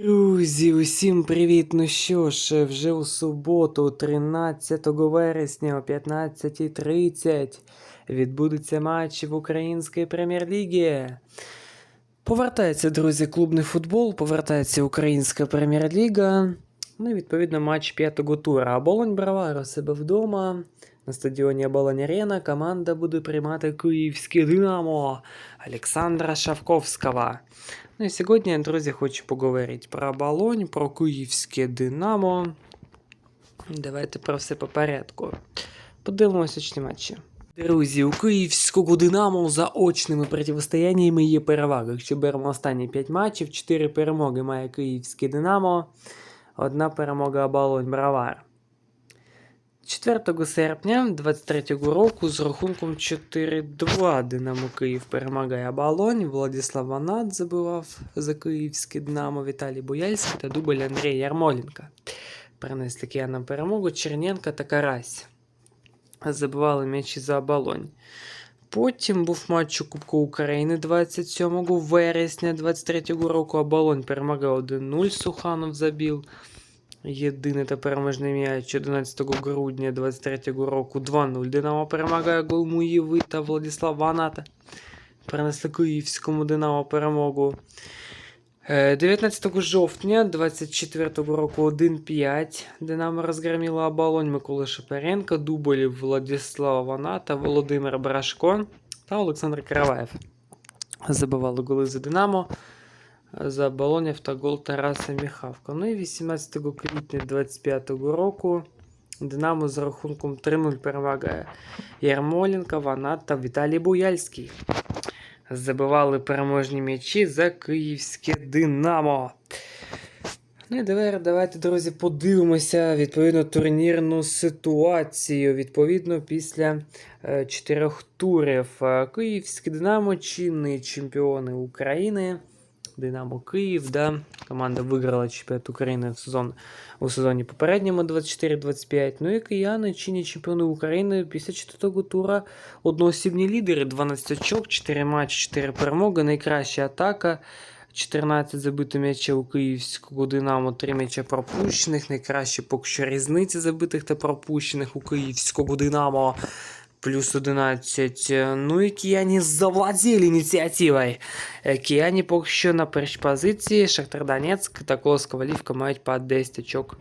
Друзі, усім привіт! Ну що ж, вже у суботу, 13 вересня о 15.30 відбудуться матчі в Українській прем'єр-лігі. Повертається, друзі, клубний футбол, повертається Українська прем'єр-ліга. Ну і відповідно матч п'ятого тура. Оболонь Бравар у себе вдома. На стадіоні Оболонь Арена команда буде приймати київське Динамо Олександра Шавковського. Ну і сьогодні, друзі, хочу поговорити про Оболонь, про київське Динамо. Давайте про все по порядку. Подивимося очні матчі. Друзі, у київського Динамо за очними протистояннями є перевага. Якщо беремо останні 5 матчів, 4 перемоги має київське Динамо, одна перемога Оболонь Бравар. 4 серпня 23 року з рахунком 4-2 Динамо Київ перемагає Оболонь. Владислав Ванат забивав за київське Динамо Віталій Бояльський та дубль Андрія Ярмоленка. Принесли киянам перемогу Черненка та Карась. Забивали м'ячі за Оболонь. Потім був матч у Кубку України 27 вересня 23 року. Оболонь перемагав 1-0. Суханов забив. Єдиний та переможний м'яч 11 грудня 23 року 2-0. Динамо перемагає гол Муєви та Владислав Ваната. Принесли київському Динамо перемогу. Е, 19 жовтня 24 року 1-5. Динамо розгроміло оболонь Миколи Шапаренко, дублів Владислава Ваната, Володимир Брашко та Олександр Караваєв. Забивали голи за Динамо за Болонів та гол Тараса Міхавка. Ну і 18 квітня 25 року Динамо з рахунком 3-0 перемагає Ярмоленко, Ванат та Віталій Буяльський. Забивали переможні м'ячі за київське Динамо. Ну і тепер давайте, друзі, подивимося відповідно турнірну ситуацію. Відповідно, після е, чотирьох турів Е, Київське Динамо, чинні чемпіони України. Динамо Київ, да. Команда виграла чемпіонат України в сезон, у сезоні попередньому 24-25. Ну і кияни чинні чемпіони України після четвертого тура одноосібні лідери, 12 очок, 4 матчі, 4 перемоги, найкраща атака. 14 забитих м'ячів у київського Динамо, 3 м'яча пропущених. Найкраще поки що різниці забитих та пропущених у київського Динамо. Плюс 11. Ну і кияні завладіли ініціативою. Е, Кияні поки що на першій позиції. Шахтар Донецьк та Колос Ковалівка мають по 10 очок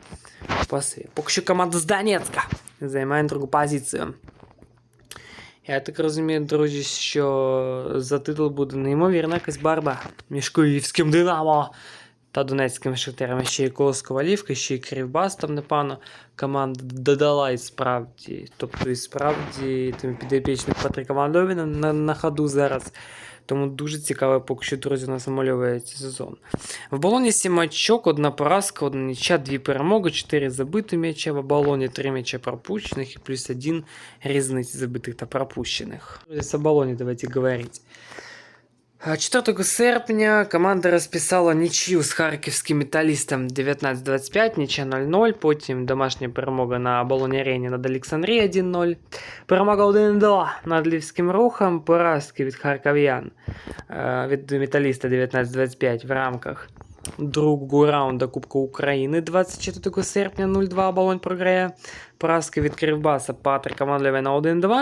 паси. Поки що команда з Донецька займає другу позицію. Я так розумію, друзі, що за титул буде неймовірна якась барба між київським Динамо та Донецьким Шахтарем. Ще й Колос Ковалівка, ще й Кривбас там, непевно, команда додала і справді. Тобто, і справді тим підопічник Патрика Мандовіна на, на ходу зараз. Тому дуже цікаво, поки що, друзі, у нас намальовується сезон. В Болоні 7 очок, одна поразка, одна нічя, дві перемоги, 4 забиті м'яча. В Оболоні 3 м'яча пропущених і плюс 1 різниці забитих та пропущених. З Оболоні давайте говорити. А 4 серпня команда розписала нічию з харківським металістом 19-25, нічия 0-0, потім домашня перемога на Оболоні Арені над Олександрією 1-0, перемога 1-2 над Львівським рухом, поразки від харків'ян від металіста 19-25 в рамках другого раунду Кубку України 24 серпня 0-2 Оболонь програє, поразки від Кривбаса. Патрика Манлевена 1-2,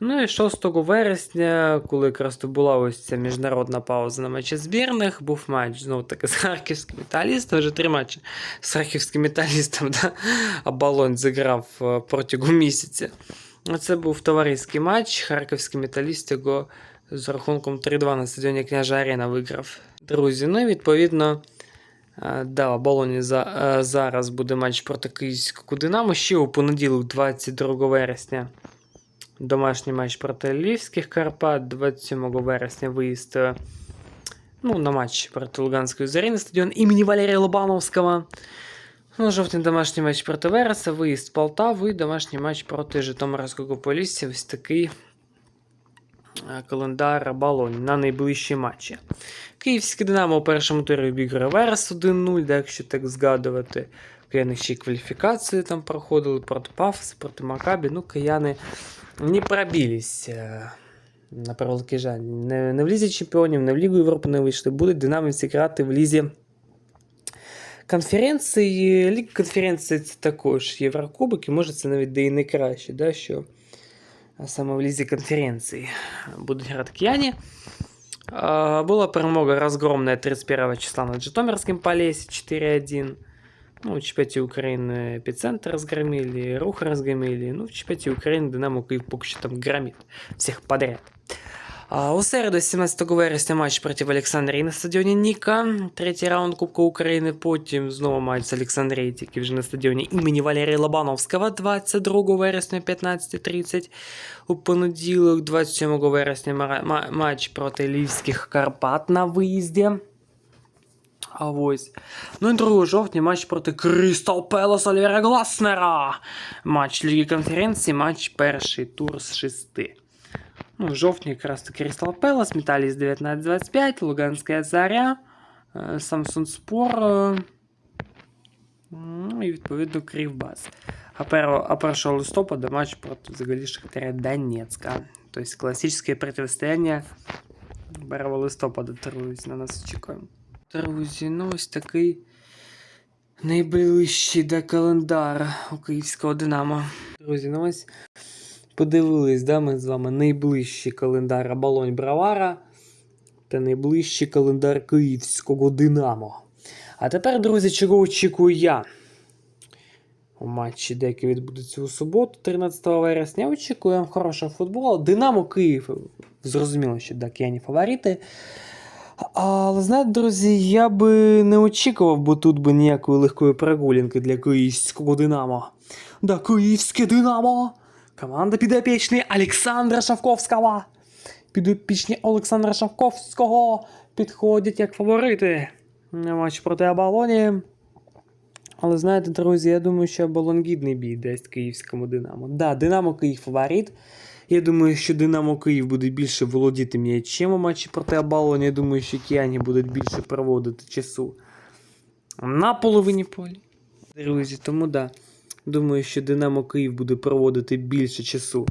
Ну і 6 вересня, коли якраз то була ось ця міжнародна пауза на матчі збірних, був матч знову таки з харківським металістом. Вже три матчі з харківським металістом, да? а Балон зіграв е, протягом місяця. Це був товариський матч. Харківський металіст його з рахунком 3-2 на стадіоні княжа Арена виграв. Друзі, ну і відповідно. е, Да, в Болоні за, е, зараз буде матч проти Київського Динамо. Ще у понеділок, 22 вересня. Домашній матч проти Львівських Карпат 27 вересня виїзд е, ну, на матч проти Луганської зорі на стадіон імені Валерія Лобановського. Ну, жовтень домашній матч проти Вереса, виїзд Полтаву і домашній матч проти Житомирського Полісся. Ось такий е, календар Балоні на найближчі матчі. Київське Динамо у першому турі обіграє Верес 1-0, да, якщо так згадувати. Кияни ще й кваліфікацію там проходили проти Пафоса, проти Макабі. Ну, кияни не пробились. е, На превеликий жаль. Не, не в Лізі Чемпіонів, не в Лігу Європи не вийшли. Будуть динамівці грати в Лізі конференції, Ліг конференції це також Єврокубок, і може це навіть де і не краще, да, що саме в лізі конференції будуть грати кияні. А, Була перемога розгромна 31 числа над Житомирським Полесі 4-1. Ну, в чемпіонаті України Епіцентр разгромили, Рух разгромили. Ну, в чемпіонаті України Динамо Київ поки що там громит всіх подряд. А, у середу, 17 вересня, матч проти Олександрії на стадіоні Ніка. Третій раунд Кубка України. Потім знову матч з Олександрії, тільки вже на стадіоні імені Валерія Лобановського 22 вересня 15.30. У понеділок, 27 вересня, матч проти Львівських Карпат на виїзді. А ось. Ну і 2 жовтня матч проти Кристал Пелос Олівера Гласнера. Матч Ліги конференції, матч перший тур з шести. Ну, в жовтні якраз таки Кристал Пелос, Металіст 1925, Луганська Заря, е, Samsung Спор. е, Ну і відповідно Кривбас. А 1, а 1 листопада матч проти взагалі Шахтаря Донецька. Тобто класичне протистояння 1 листопада, друзі, на нас очікуємо. Друзі, ну ось такий найближчий до календар у київського Динамо. Друзі, ну ось подивились, да, ми з вами найближчий календар Оболонь Бравара та найближчий календар київського Динамо. А тепер, друзі, чого очікую я? У матчі, деякі відбудуться у суботу, 13 вересня. Очікуємо хорошого футболу. Динамо Київ. Зрозуміло, що да, кияні фаворити. Але знаєте, друзі, я би не очікував би тут би ніякої легкої прогулянки для київського Динамо. Да, київське Динамо! Команда підопічні Олександра Шавковського. Підопічні Олександра Шавковського підходять як фаворити матч проти Оболоні. Але знаєте, друзі, я думаю, що Оболонь гідний бій дасть київському Динамо. Да, Динамо Київ фаворит. Я думаю, що Динамо Київ буде більше володіти м'ячем у матчі проти Оболоні. Я думаю, що кияні будуть більше проводити часу на половині поля. Друзі, тому да. Думаю, що Динамо Київ буде проводити більше часу.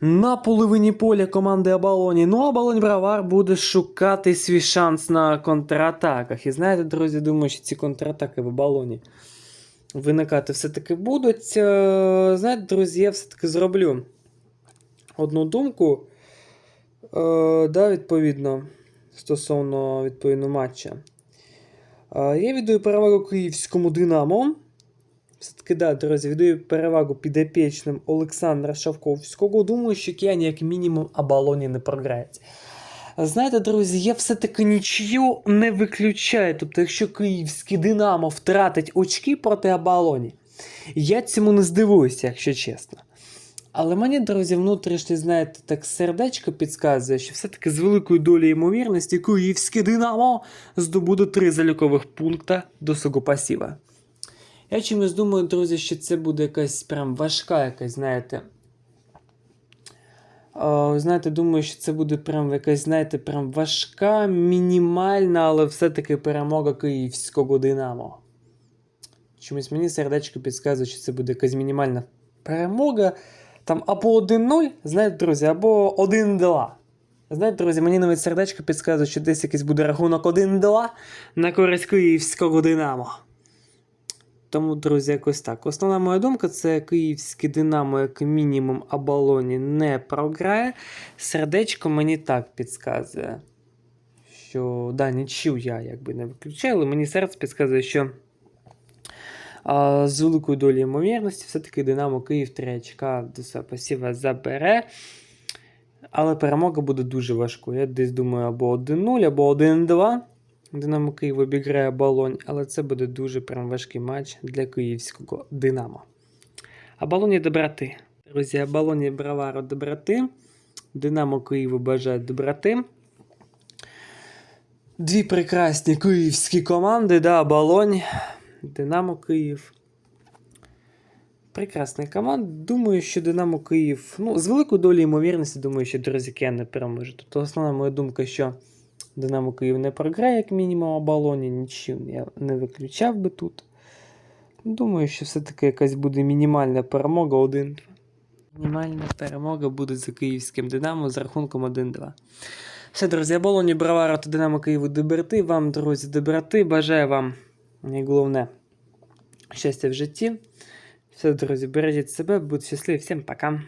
На половині поля команди Оболоні. Ну, Оболонь Бравар буде шукати свій шанс на контратаках. І знаєте, друзі, думаю, що ці контратаки в Оболоні виникати все-таки будуть. Е, Знаєте, друзі, я все-таки зроблю одну думку. Е, да, відповідно, стосовно відповідно матча. Е, Я віддаю перевагу київському Динамо. Все-таки, да, друзі, віддаю перевагу підопічним Олександра Шавковського. Думаю, що кияні, як мінімум, Абалоні не програють. Знаєте, друзі, я все-таки нічию не виключаю. Тобто, якщо київський Динамо втратить очки проти Абалоні, я цьому не здивуюся, якщо чесно. Але мені, друзі, внутрішнє, знаєте, так сердечко підказує, що все-таки з великою долею ймовірності київське Динамо здобуде три залікових пункта до свого. Я чомусь думаю, друзі, що це буде якась прям важка, якась, знаєте. О, знаєте, думаю, що це буде прям якась, знаєте, прям важка, мінімальна, але все-таки перемога київського Динамо. Чомусь мені сердечко підказує, що це буде якась мінімальна перемога. Там або 1-0, знаєте, друзі, або 1-2. Знаєте, друзі, мені навіть сердечко підказує, що десь якийсь буде рахунок 1-2 на користь київського Динамо. Тому, друзі, якось так. Основна моя думка це київське Динамо, як мінімум, Абалоні не програє. Сердечко мені так підказує, що да, нічию я якби не виключаю, але мені серце підказує, що з великою долею ймовірності все-таки Динамо Київ 3 очка до себе пасіва забере. Але перемога буде дуже важкою. Я десь думаю, або 1-0, або 1-2. Динамо Київ обіграє Болонь, але це буде дуже прям важкий матч для київського Динамо. А Болоні доброти. Друзі, Болоні Браваро доброти. Динамо Києву бажає доброти. Дві прекрасні київські команди, да, Болонь, Динамо Київ. Прекрасна команда. Думаю, що Динамо Київ. Ну, з великою долею ймовірності, думаю, що друзі не переможе. Тобто основна моя думка, що Динамо Київ не програє, як мінімум, оболоні, нічим я не виключав би тут. Думаю, що все-таки якась буде мінімальна перемога 1-2. Мінімальна перемога буде за київським Динамо з рахунком 1-2. Все, друзі, оболоні Браваро та Динамо Києву доброти. Вам, друзі, доброти. Бажаю вам І головне щастя в житті. Все, друзі, бережіть себе, будьте щасливі, всім пока.